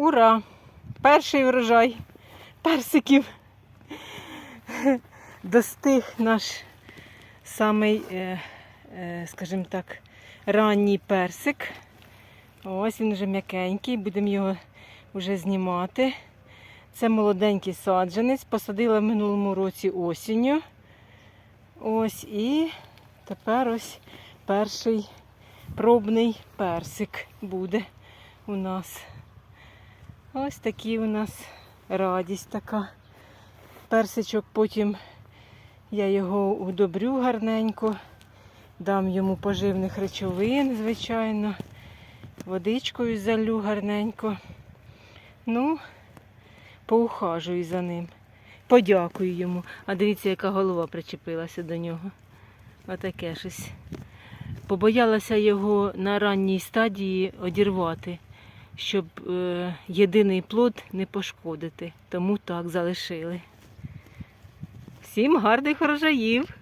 Ура! Перший врожай персиків. Достиг наш самий, е, е, скажімо так, ранній персик. Ось він вже м'якенький, будемо його вже знімати. Це молоденький саджанець. Посадила в минулому році осінню. Ось і тепер ось перший пробний персик буде у нас. Ось такий у нас радість така. Персичок потім я його удобрю гарненько, дам йому поживних речовин, звичайно, водичкою залю гарненько. Ну, поухажую за ним. Подякую йому. А дивіться, яка голова причепилася до нього. Отаке щось. Побоялася його на ранній стадії одірвати, щоб е, єдиний плод не пошкодити. Тому так залишили. Всім гарних врожаїв!